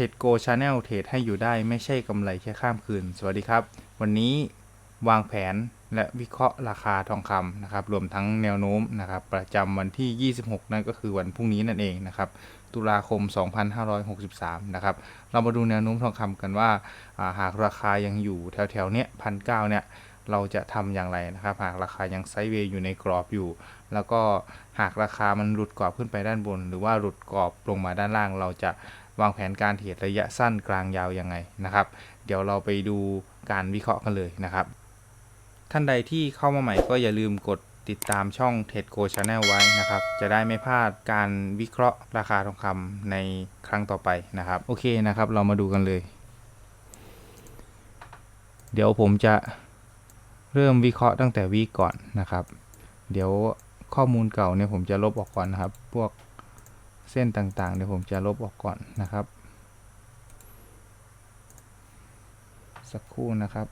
รดโกชาแนลเทรดให้อยู่ได้ไม่ใช่กำไรแค่ข้ามคืน สวัสดีครับ วันนี้วางแผนและวิเคราะห์ราคาทองคำนะครับ รวมทั้งแนวโน้มนะครับ ประจำวันที่ 26 นั่นก็คือวันพรุ่งนี้นั่นเองนะครับ ตุลาคม 2563 นะครับ เรามาดูแนวโน้มทองคำกันว่าาหากราคายังอยู่แถวๆเนี้ยพันเเนี่ยเราจะทำอย่างไรนะครับ หากราคายังไซด์เวย์อยู่ในกรอบอยู่ แล้วก็หากราคามันหลุดกรอบขึ้นไปด้านบน หรือว่าหลุดกรอบลงมาด้านล่าง เราจะ วางแผนการเทรดระยะสั้นกลางยาวยังไงนะครับ เดี๋ยวเราไปดูการวิเคราะห์กันเลยนะครับ ท่านใดที่เข้ามาใหม่ก็อย่าลืมกดติดตามช่อง t e d Go Channel ไว้นะครับ จะได้ไม่พลาดการวิเคราะห์ราคาทองคำในครั้งต่อไปนะครับ โอเคนะครับ เรามาดูกันเลย เดี๋ยวผมจะเริ่มวิเคราะห์ตั้งแต่วีก่อนนะครับ เดี๋ยวข้อมูลเก่าเนี่ยผมจะลบออกก่อนนะครับ พวก เส้นต่างๆ เดี๋ยวผมจะลบออกก่อนนะครับ สักครู่นะครับ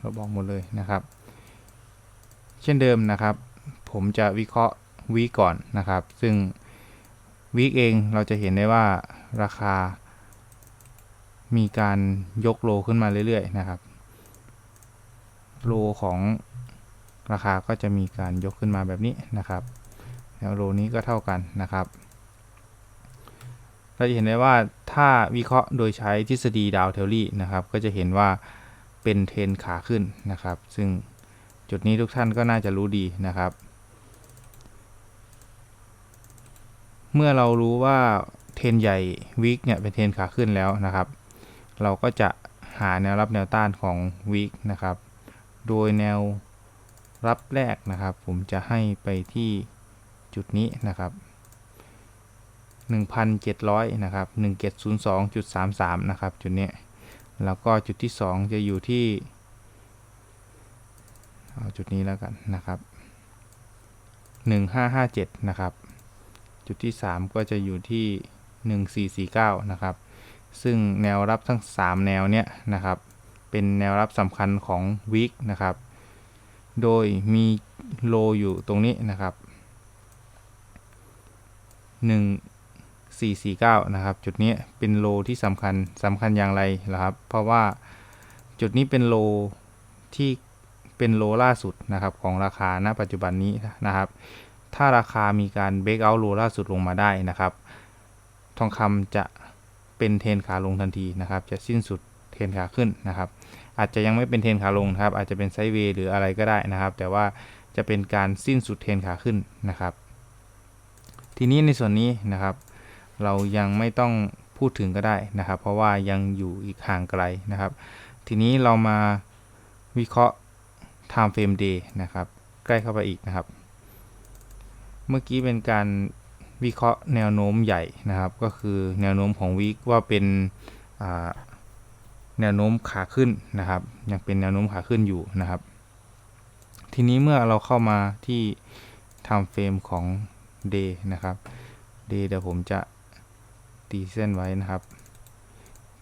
เราบอกหมดเลยนะครับ เช่นเดิมนะครับ ผมจะวิเคราะห์วีก่อนนะครับ ซึ่งวีเองเราจะเห็นได้ว่าราคามีการยกโลขึ้นมาเรื่อยๆนะครับ โลของราคาก็จะมีการยกขึ้นมาแบบนี้นะครับ แล้วโลนี้ก็เท่ากันนะครับ เราจะเห็นได้ว่าถ้าวิเคราะห์โดยใช้ทฤษฎีดาวเทลลี่นะครับ ก็จะเห็นว่าเป็นเทรนขาขึ้นนะครับ ซึ่งจุดนี้ทุกท่านก็น่าจะรู้ดีนะครับ เมื่อเรารู้ว่าเทรนใหญ่วิกเนี่ยเป็นเทรนขาขึ้นแล้วนะครับ เราก็จะหาแนวรับแนวต้านของวิกนะครับ โดยแนวรับแรกนะครับ ผมจะให้ไปที่จุดนี้นะครับ 1,700 นะครับ 1702.33 นะครับ จุดนี้ แล้วก็จุดที่ 2 จะอยู่ที่ เอาจุดนี้แล้วกันนะครับ 1557 นะครับ จุดที่ 3 ก็จะอยู่ที่ 1449 นะครับ ซึ่งแนวรับทั้ง 3 แนวเนี้ยนะครับ เป็นแนวรับสำคัญของวิกนะครับ โดยมีโลอยู่ตรงนี้นะครับ 1 449 นะครับ จุดนี้เป็นโลที่สำคัญสำคัญอย่างไรนะครับ เพราะว่าจุดนี้เป็นโลที่เป็นโลล่าสุดนะครับของราคาณปัจจุบันนี้นะครับ ถ้าราคามีการเบรกเอาท์โลล่าสุดลงมาได้นะครับ ทองคำจะเป็นเทนขาลงทันทีนะครับ จะสิ้นสุดเทนขาขึ้นนะครับ อาจจะยังไม่เป็นเทรนขาลงครับอาจจะเป็นไซด์เวย์หรืออะไรก็ได้นะครับ แต่ว่าจะเป็นการสิ้นสุดเทรนขาขึ้นนะครับ ทีนี้ในส่วนนี้นะครับ เรายังไม่ต้องพูดถึงก็ได้นะครับ เพราะว่ายังอยู่อีกห่างไกลนะครับ ทีนี้เรามาวิเคราะห์ time frame day นะครับ ใกล้เข้าไปอีกนะครับ เมื่อกี้เป็นการวิเคราะห์แนวโน้มใหญ่นะครับ ก็คือแนวโน้มของวีคว่าเป็น แนวโน้มขาขึ้นนะครับ ยังเป็นแนวโน้มขาขึ้นอยู่นะครับ ทีนี้เมื่อเราเข้ามาที่ time frame ของ day นะครับ day เดี๋ยวผมจะตีเส้นไว้นะครับ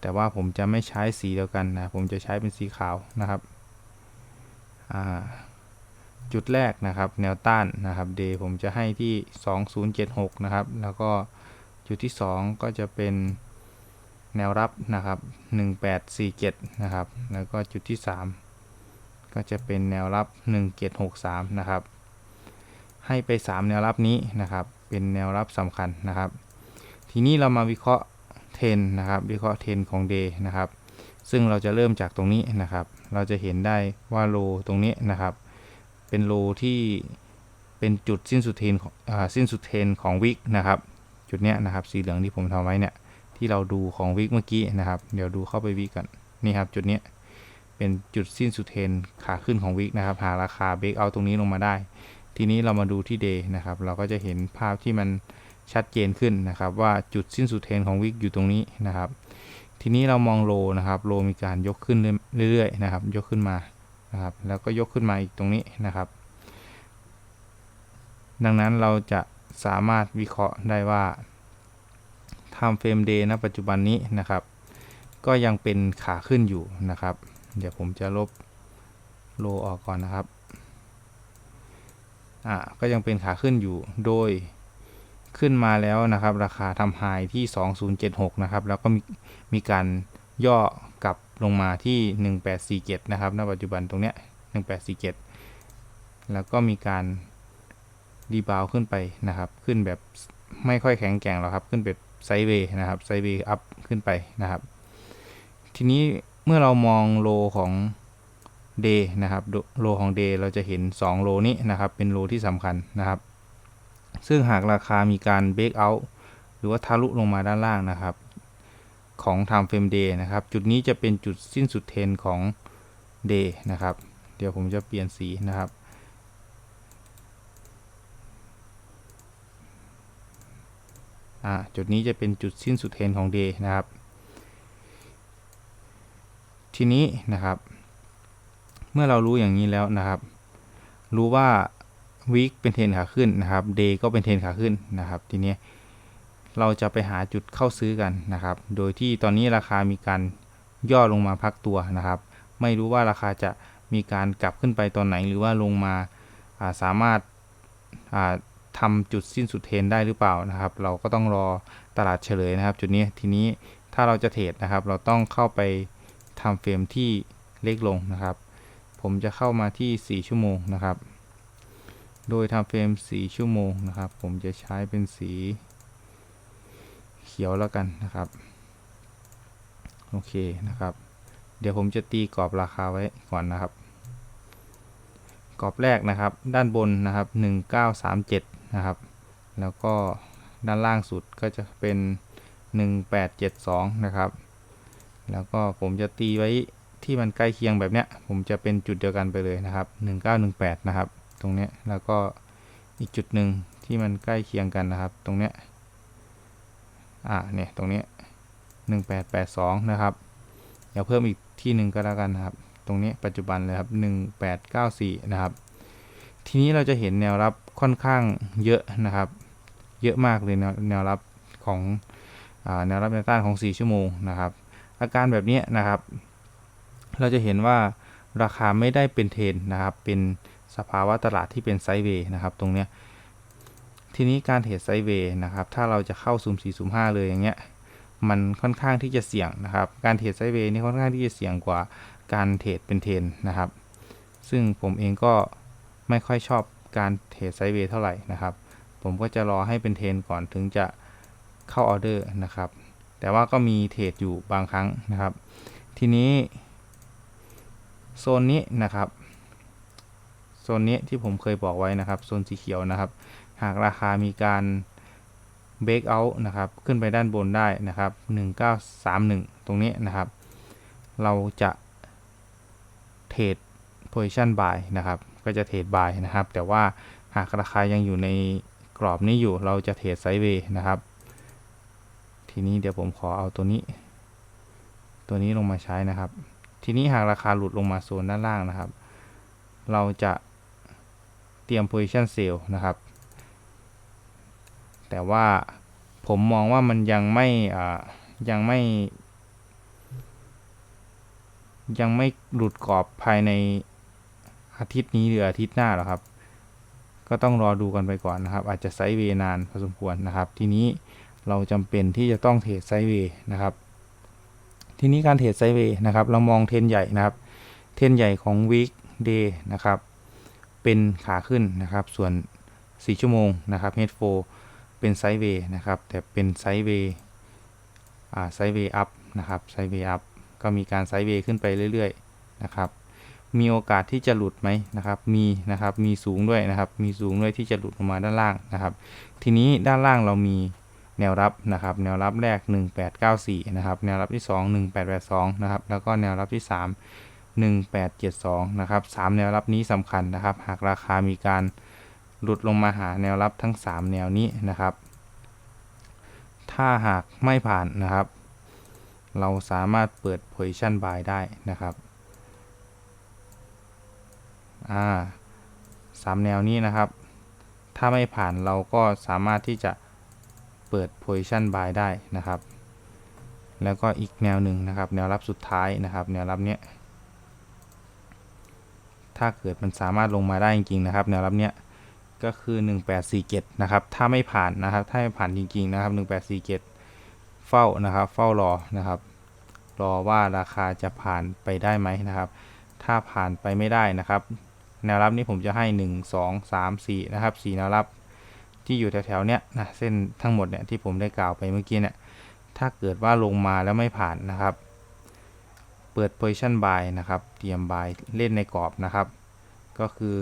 แต่ว่าผมจะไม่ใช้สีเดียวกันนะ ผมจะใช้เป็นสีขาวนะครับ จุดแรกนะครับ แนวต้านนะครับ day ผมจะให้ที่ 2076 นะครับ แล้วก็จุดที่ 2 ก็จะเป็น แนวรับนะครับ1847นะครับ แล้วก็จุดที่ 3 ก็จะเป็นแนวรับ 1763นะครับ ให้ไป 3 แนวรับนี้นะครับ เป็นแนวรับสำคัญนะครับ ทีนี้เรามาวิเคราะห์เทนนะครับ วิเคราะห์เทนของ day นะครับ ซึ่งเราจะเริ่มจากตรงนี้นะครับ เราจะเห็นได้ว่าโลตรงนี้นะครับ เป็นโลที่เป็นจุดสิ้นสุดเทนของสิ้นสุดเทนของวิกนะครับ จุดเนี้ยนะครับ สีเหลืองที่ผมทำไว้เนี่ย ที่เราดูของวิกเมื่อกี้นะครับ เดี๋ยวดูเข้าไปวิกกันนี่ครับจุดนี้เป็นจุดสิ้นสุดเทนขาขึ้นของวิกนะครับ หาราคาเบรกเอาตรงนี้ลงมาได้ ทีนี้เรามาดูที่เดย์นะครับ เราก็จะเห็นภาพที่มันชัดเจนขึ้นนะครับ ว่าจุดสิ้นสุดเทนของวิกอยู่ตรงนี้นะครับ ทีนี้เรามองโลนะครับโลมีการยกขึ้นเรื่อยๆนะครับ ยกขึ้นมานะครับ แล้วก็ยกขึ้นมาอีกตรงนี้นะครับ ดังนั้นเราจะสามารถวิเคราะห์ได้ว่า time frame day ณปัจจุบันนี้นะครับ ก็ยังเป็นขาขึ้นอยู่นะครับ เดี๋ยวผมจะลบโลออกก่อนนะครับอ่าก็ยังเป็นขาขึ้นอยู่โดยขึ้นมาแล้วนะครับ ราคาทำไฮที่ 2076 นะครับ แล้วก็มีมีการย่อกลับลงมาที่ 1847 นะครับ ณ ปัจจุบันตรงเนี้ย 1847 แล้วก็มีการรีบาวขึ้นไปนะครับ ขึ้นแบบไม่ค่อยแข็งแกร่งหรอกครับ ขึ้นแบบ ไซด์เวย์นะครับไซด์เวย์อัพขึ้นไปนะครับ ทีนี้เมื่อเรามองโลของ day นะครับโลของ day เราจะเห็น 2 โลนี้นะครับ เป็นโลที่สำคัญนะครับ ซึ่งหากราคามีการ break out หรือว่าทะลุลงมาด้านล่างนะครับ ของ time frame day นะครับ จุดนี้จะเป็นจุดสิ้นสุดเทรนของ day นะครับ เดี๋ยวผมจะเปลี่ยนสีนะครับ อ่า จุดนี้จะเป็นจุดสิ้นสุดเทรนของ day นะครับ ทีนี้นะครับ เมื่อเรารู้อย่างนี้แล้วนะครับ รู้ว่า week เป็นเทรนขาขึ้นนะครับ day ก็เป็นเทรนขาขึ้นนะครับ ทีนี้เราจะไปหาจุดเข้าซื้อกันนะครับ โดยที่ตอนนี้ราคามีการย่อลงมาพักตัวนะครับ ไม่รู้ว่าราคาจะมีการกลับขึ้นไปตอนไหน หรือว่าลงมาาสามารถ ทำจุดสิ้นสุดเทรนได้หรือเปล่านะครับ เราก็ต้องรอตลาดเฉลยนะครับ จุดนี้ทีนี้ถ้าเราจะเทรดนะครับ เราต้องเข้าไปทำเฟรมที่เล็กลงนะครับ ผมจะเข้ามาที่ 4 ชั่วโมงนะครับ โดยทำเฟรม 4 ชั่วโมงนะครับ ผมจะใช้เป็นสีเขียวแล้วกันนะครับโอเคนะครับ เดี๋ยวผมจะตีกรอบราคาไว้ก่อนนะครับ กรอบแรกนะครับ ด้านบนนะครับ 1937 นะครับ แล้วก็ด้านล่างสุดก็จะเป็น 1872 นะครับ แล้วก็ผมจะตีไว้ที่มันใกล้เคียงแบบเนี้ย ผมจะเป็นจุดเดียวกันไปเลยนะครับ 1918 นะครับ ตรงเนี้ย แล้วก็อีกจุดหนึ่งที่มันใกล้เคียงกันนะครับ ตรงเนี้ย อ่า เนี่ย ตรงเนี้ย 1882 นะครับ เดี๋ยวเพิ่มอีกที่หนึ่งก็แล้วกันนะครับ ตรงนี้ปัจจุบันเลยครับ 1894 นะครับ ทีนี้เราจะเห็นแนวรับค่อนข้างเยอะนะครับ เยอะมากเลยแนวแนวรับของอแนวรับแนวต้านของ 4 ชั่วโมงนะครับ อาการแบบนี้นะครับ เราจะเห็นว่าราคาไม่ได้เป็นเทรนนะครับ เป็นสภาวะตลาดที่เป็นไซด์เวย์นะครับ ตรงเนี้ยทีนี้การเทรดไซด์เวย์นะครับ ถ้าเราจะเข้าซูม4ซูม5เลยอย่างเงี้ย มันค่อนข้างที่จะเสี่ยงนะครับ การเทรดไซด์เวย์นี่ค่อนข้างที่จะเสี่ยงกว่าการเทรดเป็นเทรนนะครับ ซึ่งผมเองก็ ไม่ค่อยชอบการเทรดไซด์เวย์เท่าไหร่นะครับ ผมก็จะรอให้เป็นเทรนก่อนถึงจะเข้าออเดอร์นะครับ แต่ว่าก็มีเทรดอยู่บางครั้งนะครับ ทีนี้โซนนี้นะครับโซนนี้ที่ผมเคยบอกไว้นะครับโซนสีเขียวนะครับ หากราคามีการเบรกเอาท์นะครับ ขึ้นไปด้านบนได้นะครับ 1931 ตรงนี้นะครับ เราจะเทรด position buy นะครับ ก็จะเทรด buy นะครับ แต่ว่าหากราคายังอยู่ในกรอบนี้อยู่เราจะเทรดไซด์เวย์นะครับ ทีนี้เดี๋ยวผมขอเอาตัวนี้ ตัวนี้ลงมาใช้นะครับ ทีนี้หากราคาหลุดลงมาโซนด้านล่างนะครับ เราจะเตรียม position sell นะครับ แต่ว่าผมมองว่ามันยังไม่ยังไม่ ยังไม่หลุดกรอบภายใน อาทิตย์นี้หรืออาทิตย์หน้าหรอครับ ก็ต้องรอดูกันไปก่อนนะครับ อาจจะไซด์เวย์นานพอสมควรนะครับ ทีนี้เราจำเป็นที่จะต้องเทรดไซด์เวย์นะครับ ทีนี้การเทรดไซด์เวย์นะครับ เรามองเทนใหญ่นะครับ เทนใหญ่ของ week day นะครับ เป็นขาขึ้นนะครับ ส่วน 4 ชั่วโมงนะครับ head 4เป็นไซด์เวย์นะครับ แต่เป็นไซด์เวย์อ่าไซด์เวย์อัพนะครับไซด์เวย์อัพก็มีการไซด์เวย์ขึ้นไปเรื่อย ๆ นะครับ มีโอกาสที่จะหลุดไหมนะครับ มีนะครับ มีสูงด้วยนะครับ มีสูงด้วยที่จะหลุดลงมาด้านล่างนะครับ ทีนี้ด้านล่างเรามีแนวรับนะครับ แนวรับแรก 1894 นะครับ แนวรับที่ 2 1882 นะครับ แล้วก็แนวรับที่ 3 1872 นะครับ 3 แนวรับนี้สำคัญนะครับ หากราคามีการหลุดลงมาหาแนวรับทั้ง 3 แนวนี้นะครับ ถ้าหากไม่ผ่านนะครับ เราสามารถเปิด position buy ได้นะครับ อ่าสามแนวนี้นะครับ ถ้าไม่ผ่านเราก็สามารถที่จะเปิด position buy ได้นะครับ แล้วก็อีกแนวหนึ่งนะครับ แนวรับสุดท้ายนะครับ แนวรับเนี้ย ถ้าเกิดมันสามารถลงมาได้จริงๆนะครับ แนวรับเนี้ยก็คือ 1847 นะครับ ถ้าไม่ผ่านนะครับ ถ้าไม่ผ่านจริงๆนะครับ 1847 เฝ้านะครับ เฝ้ารอนะครับ รอว่าราคาจะผ่านไปได้ไหมนะครับ ถ้าผ่านไปไม่ได้นะครับ แนวรับนี้ผมจะให้ 1 2 3 4 นะครับ 4 แนวรับที่อยู่แถวๆเนี้ยนะเส้นทั้งหมดเนี่ยที่ผมได้กล่าวไปเมื่อกี้เนี่ยถ้าเกิดว่าลงมาแล้วไม่ผ่านนะครับ เปิด position buy นะครับ เตรียม buy เล่นในกรอบนะครับ ก็คือ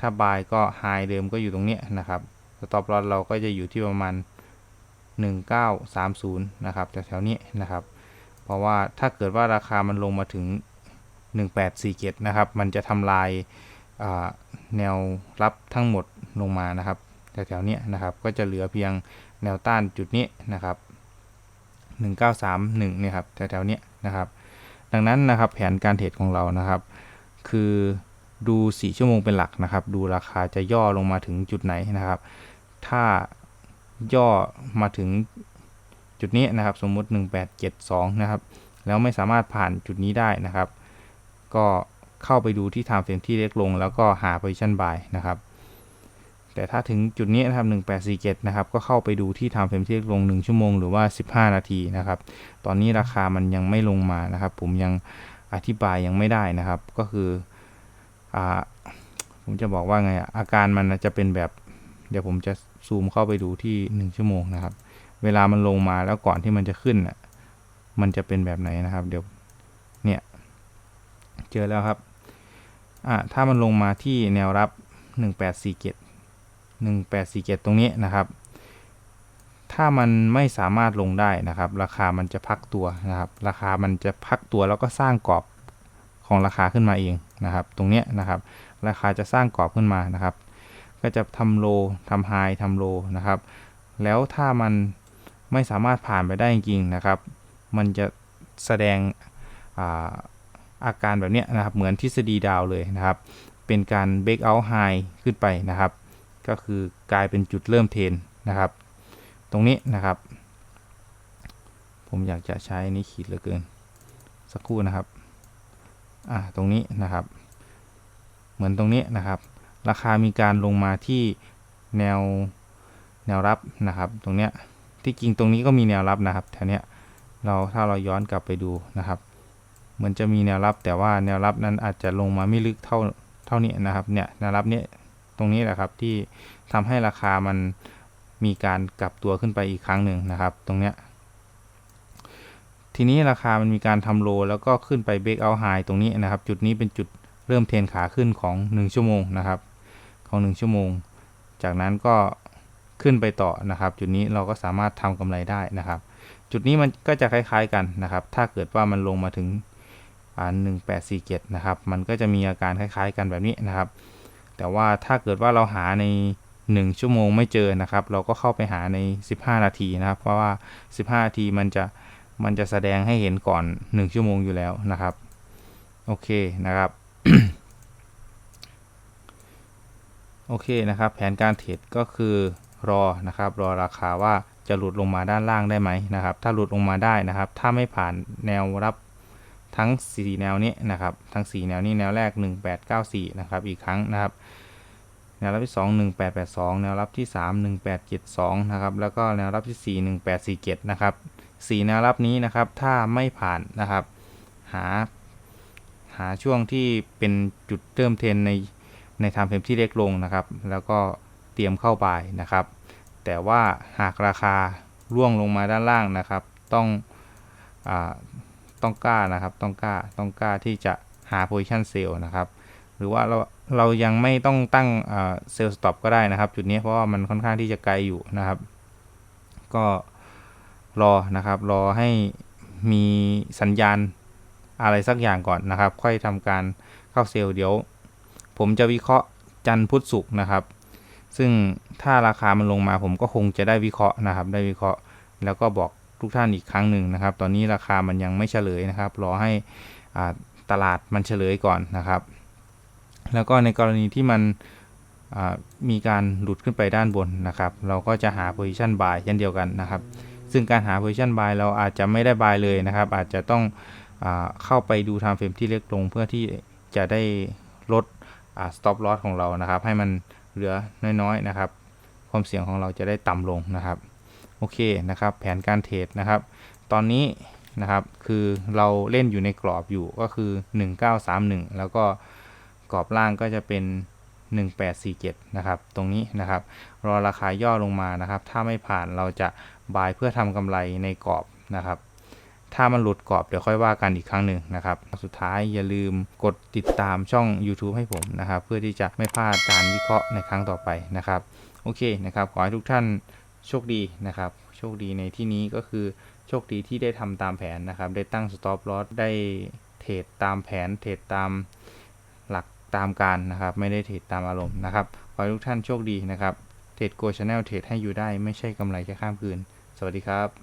ถ้า buy ก็ high เดิมก็อยู่ตรงเนี้ยนะครับ stop loss เราก็จะอยู่ที่ประมาณ 1930 นะครับแถวๆนี้นะครับ เพราะว่าถ้าเกิดว่าราคามันลงมาถึง 1847 นะครับ มันจะทำลาย แนวรับทั้งหมดลงมานะครับแถวๆเนี้ยนะครับก็จะเหลือเพียงแนวต้านจุดนี้นะครับ1931เนี่ยครับแถวๆเนี้ยนะครับ ดังนั้นนะครับแผนการเทรดของเรานะครับ คือดู 4 ชั่วโมงเป็นหลักนะครับ ดูราคาจะย่อลงมาถึงจุดไหนนะครับ ถ้าย่อมาถึงจุดนี้นะครับ สมมุติ 1872 นะครับ แล้วไม่สามารถผ่านจุดนี้ได้นะครับ ก็ เข้าไปดูที่ time frame ที่เล็กลง แล้วก็หา position buy นะครับแต่ถ้าถึงจุดนี้นะครับ1847นะครับ ก็เข้าไปดูที่ time frame ที่เล็กลง 1 ชั่วโมงหรือว่า 15 นาทีนะครับ ตอนนี้ราคามันยังไม่ลงมานะครับ ผมยังอธิบายยังไม่ได้นะครับ ก็คืออผมจะบอกว่าไง อาการมันจะเป็นแบบ เดี๋ยวผมจะซูมเข้าไปดูที่ 1 ชั่วโมงนะครับ เวลามันลงมาแล้วก่อนที่มันจะขึ้นมันจะเป็นแบบไหนนะครับ เดี๋ยว เนี่ย เจอแล้วครับ อ่าถ้ามันลงมาที่แนวรับ 1847 1847 ตรงนี้นะครับ ถ้ามันไม่สามารถลงได้นะครับ ราคามันจะพักตัวนะครับ ราคามันจะพักตัวแล้วก็สร้างกรอบของราคาขึ้นมาเองนะครับ ตรงเนี้ยนะครับ ราคาจะสร้างกรอบขึ้นมานะครับ ก็จะทำโลทำไฮทำโลนะครับ แล้วถ้ามันไม่สามารถผ่านไปได้จริงๆนะครับ มันจะแสดงอา อาการแบบนี้นะครับ เหมือนทฤษฎีดาวเลยนะครับ เป็นการ break out high ขึ้นไปนะครับ ก็คือกลายเป็นจุดเริ่มเทนนะครับ ตรงนี้นะครับ ผมอยากจะใช้นี้ขีดเหลือเกิน สักครู่นะครับอ่าตรงนี้นะครับ เหมือนตรงนี้นะครับ ราคามีการลงมาที่แนวแนวรับนะครับ ตรงเนี้ยที่จริงตรงนี้ก็มีแนวรับนะครับแถวเนี้ยเราถ้าเราย้อนกลับไปดูนะครับ เหมือนจะมีแนวรับ แต่ว่าแนวรับนั้นอาจจะลงมาไม่ลึกเท่าเท่านี้นะครับเนี่ยแนวรับเนี้ยตรงนี้แหละครับที่ทำให้ราคามันมีการกลับตัวขึ้นไปอีกครั้งหนึ่งนะครับ ตรงเนี้ยทีนี้ราคามันมีการทำโลแล้วก็ขึ้นไปเบรกเอาไฮตรงนี้นะครับ จุดนี้เป็นจุดเริ่มเทนขาขึ้นของ 1 ชั่วโมงนะครับ ของ 1 ชั่วโมง จากนั้นก็ขึ้นไปต่อนะครับ จุดนี้เราก็สามารถทำกำไรได้นะครับ จุดนี้มันก็จะคล้าย ๆกันนะครับ ถ้าเกิดว่ามันลงมาถึง 1847 นะครับ มันก็จะมีอาการคล้ายๆกันแบบนี้นะครับ แต่ว่าถ้าเกิดว่าเราหาใน 1 ชั่วโมงไม่เจอนะครับ เราก็เข้าไปหาใน 15 นาทีนะครับ เพราะว่า 15 นาทีมันจะมันจะแสดงให้เห็นก่อน 1 ชั่วโมงอยู่แล้วนะครับ โอเคนะครับ โอเคนะครับ แผนการเทรดก็คือรอนะครับ รอราคาว่าจะหลุดลงมาด้านล่างได้ไหมนะครับ ถ้าหลุดลงมาได้นะครับ ถ้าไม่ผ่านแนวรับ ทั้ง 4 แนวนี้นะครับ ทั้ง 4 แนวนี้แนวแรก 1894 นะครับ อีกครั้งนะครับ แนวรับที่ 2 1882 แนวรับที่ 3 1872 นะครับ แล้วก็แนวรับที่ 4 1847 นะครับ 4 แนวรับนี้นะครับ ถ้าไม่ผ่านนะครับ หา หาช่วงที่เป็นจุดเริ่มเทรนใน ในไทม์เฟรมที่เล็กลงนะครับ แล้วก็เตรียมเข้าไปนะครับ แต่ว่าหากราคาร่วงลงมาด้านล่างนะครับ ต้องอา ต้องกล้านะครับ ต้องกล้าต้องกล้าที่จะหา position sell นะครับ หรือว่าเราเรายังไม่ต้องตั้งเซลล์สต็อปก็ได้นะครับ จุดนี้เพราะว่ามันค่อนข้างที่จะไกลอยู่นะครับ ก็รอนะครับ รอให้มีสัญญาณอะไรสักอย่างก่อนนะครับ ค่อยทำการเข้าเซลล์เดี๋ยว ผมจะวิเคราะห์จันทร์พุธศุกร์นะครับ ซึ่งถ้าราคามันลงมาผมก็คงจะได้วิเคราะห์นะครับ ได้วิเคราะห์แล้วก็บอก ทุกท่านอีกครั้งหนึ่งนะครับ ตอนนี้ราคามันยังไม่เฉลยนะครับ รอให้ตลาดมันเฉลยก่อนนะครับ แล้วก็ในกรณีที่มันมีการหลุดขึ้นไปด้านบนนะครับ เราก็จะหา position buy เช่นเดียวกันนะครับ ซึ่งการหา position buy เราอาจจะไม่ได้ buy เลยนะครับ อาจจะต้องอเข้าไปดู time frame ที่เล็กลงเพื่อที่จะได้ลด stop loss ของเรานะครับ ให้มันเหลือน้อยๆนะครับ ความเสี่ยงของเราจะได้ต่ำลงนะครับ โอเคนะครับ แผนการเทรดนะครับ ตอนนี้นะครับคือเราเล่นอยู่ในกรอบอยู่ก็คือ 1931 แล้วก็กรอบล่างก็จะเป็น 1847 นะครับ ตรงนี้นะครับ รอราคาย่อลงมานะครับ ถ้าไม่ผ่านเราจะบายเพื่อทำกำไรในกรอบนะครับถ้ามันหลุดกรอบเดี๋ยวค่อยว่ากันอีกครั้งหนึ่งนะครับ สุดท้ายอย่าลืมกดติดตามช่อง YouTube ให้ผมนะครับ เพื่อที่จะไม่พลาดการวิเคราะห์ในครั้งต่อไปนะครับ โอเคนะครับ ขอให้ทุกท่าน โชคดีนะครับ โชคดีในที่นี้ก็คือโชคดีที่ได้ทำตามแผนนะครับ ได้ตั้ง stop loss ได้เทรดตามแผนเทรดตามหลักตามการนะครับ ไม่ได้เทรดตามอารมณ์นะครับ ขอให้ทุกท่านโชคดีนะครับ เทรดโกชาแนลเทรดให้อยู่ได้ไม่ใช่กำไรแค่ข้ามคืน สวัสดีครับ